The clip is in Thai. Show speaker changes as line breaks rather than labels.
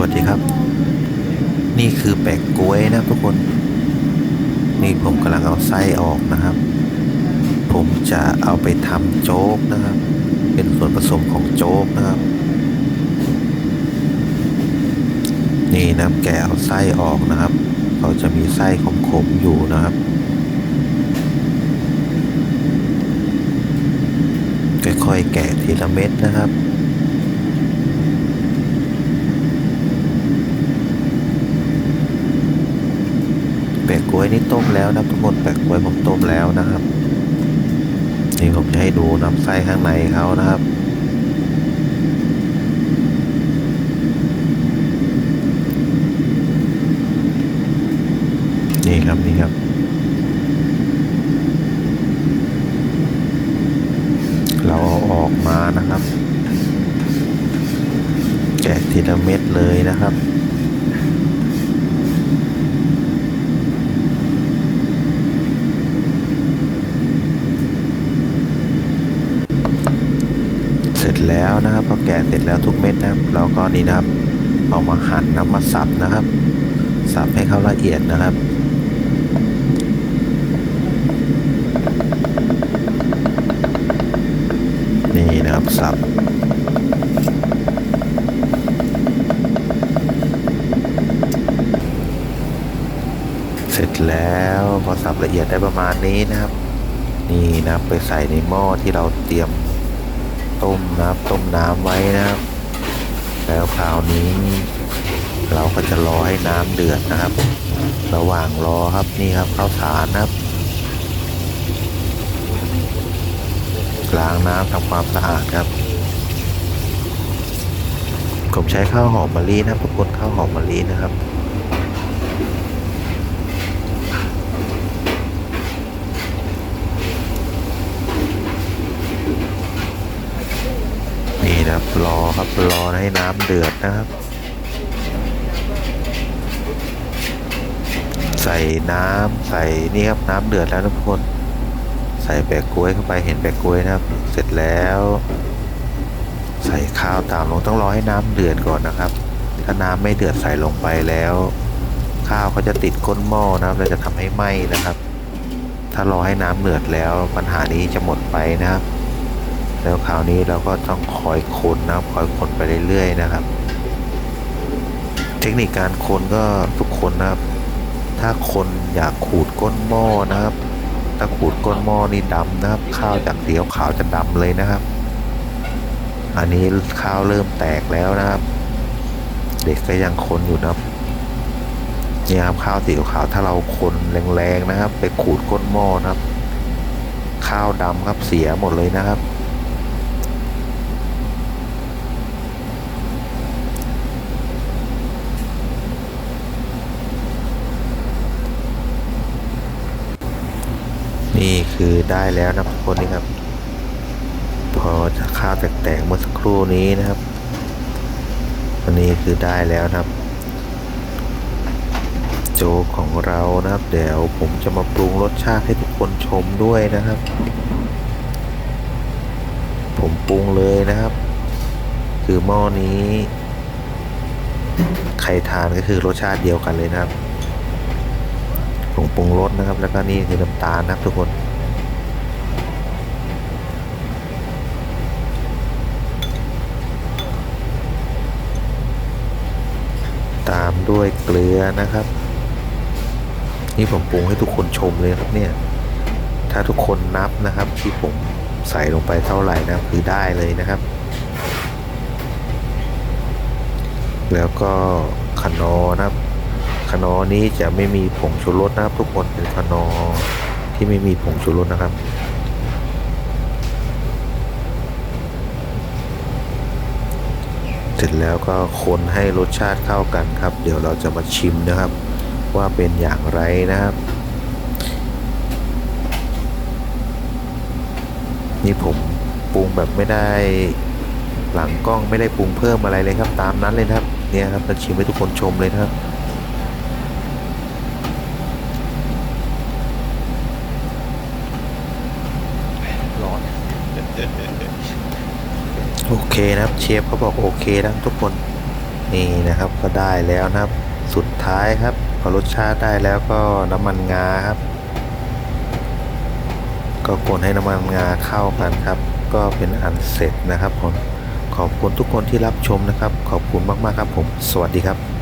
วัสดีครับ นี่คือแปะกล้วยนะทุกคน นี่ผมกำลังเอาไส้ออกนะครับ ผมจะเอาไปทำโจ๊กนะครับ เป็นส่วนผสมของโจ๊กนะครับ นี่นะแกะเอาไส้ออกนะครับเขาจะมีไส้ขมๆอยู่นะครับค่อยๆแกะทีละเม็ดนะครับ แปะกล้ วยนี่ต้มแล้วนะทุกคนแปะกล้วยผมต้มแล้วนะครับนี่ผมจะให้ดูน้ำไส้ข้างในเขานะครับนี่ครับนี่ครับ เราเอาออกมานะครับ แกะทีละเม็ดเลยนะครับ เสร็จ แล้วนะครับพอแกะเสร็จแล้วทุกเม็ดนะครับเราก็นี่นะครับเอามาหั่นน้ำมาสับนะครับ สับให้เขาละเอียดนะครับนี่นะครับสับเสร็จแล้วพอสับละเอียดได้ประมาณนี้นะครับ นี่นะครับไปใส่ในหม้อที่เราเตรียม ต้มนะครับต้มน้ำไว้นะครับ แล้วคราวนี้ เราก็จะรอให้น้ำเดือดนะครับ ระหว่างรอครับนี่ครับข้าวสารนะครับล้างน้ำทำความสะอาดครับผมใช้ข้าวหอมมะลินะครับทุกคนข้าวหอมมะลินะครับ นี่นะค รอครับรอให้น้ำเดือดนะครับ ใส่น้ำใส่นี่ครับน้ำเดือดแล้วทุกคน ใส่แบกกล้วยเข้าไปเห็นแบกกล้วยนะครับ เสร็จแล้ว ใส่ข้าวตามลงต้องรอให้น้ำเดือดก่อนนะครับ ถ้าน้ำไม่เดือดใส่ลงไปแล้ว ข้าวก็จะติดก้นหม้อนะครับแล้วจะทำให้ไหม้นะครับ ถ้ารอให้น้ำเดือดแล้วปัญหานี้จะหมดไปนะครับ แล้วคราวนี้เราก็ต้องคอยคนนะครับคอยคนไปเรื่อยๆนะครับ เทคนิคการคนก็ทุกคนนะครับ ถ้าคนอยากขูดก้นหม้อนะครับ ถ้าขูดก้นหม้อนี่ดำนะครับ ข้าวจากสียวขาวจะดำเลยนะครับ อันนี้ข้าวเริ่มแตกแล้วนะครับ เด็กก็ยังคนอยู่นะครับนี่ครับข้าวสีขาวถ้าเราคนแรงๆนะครับ ไปขูดก้นหม้อนะครับ ข้าวดำครับเสียหมดเลยนะครับ นี่คือได้แล้วนะทุกคนนี่ครับ พอจะข้าวแตกๆเมื่อสักครู่นี้นะครับ อันนี้คือได้แล้วนะครับ โจของเรานะครับ เดี๋ยวผมจะมาปรุงรสชาติให้ทุกคนชมด้วยนะครับ ผมปรุงเลยนะครับ คือหม้อนี้ ใครทานก็คือรสชาติเดียวกันเลยนะครับ ผงปรุงรสนะครับ แล้วก็นี่คือน้ำตาลนะครับทุกคนตามด้วยเกลือนะครับ นี่ผมปรุงให้ทุกคนชมเลยครับเนี่ย ถ้าทุกคนนับนะครับที่ผมใส่ลงไปเท่าไหร่นะครับคือได้เลยนะครับ แล้วก็ขนอนะครับ ขนอนี้จะไม่มีผงชูรสนะครับ ทุกคนเป็นขนอที่ไม่มีผงชูรสนะครับ เสร็จแล้วก็คนให้รสชาติเข้ากันครับ เดี๋ยวเราจะมาชิมนะครับ ว่าเป็นอย่างไรนะครับ นี่ผมปรุงแบบไม่ได้หลังกล้องไม่ได้ปรุงเพิ่มอะไรเลยครับ ตามนั้นเลยนะครับ เนี่ยครับจะชิมให้ทุกคนชมเลยนะครับ
ร้อน
โอเคนะครับเชฟเขาบอกโอเคนะทุกคนนี่นะครับก็ได้แล้วนะครับ สุดท้ายครับพอรสชาติได้แล้วก็น้ำมันงาครับ ก็คนให้น้ำมันงาเข้ากันครับ ก็เป็นอันเสร็จนะครับผมขอบคุณทุกคนที่รับชมนะครับ ขอบคุณมากๆครับผม สวัสดีครับ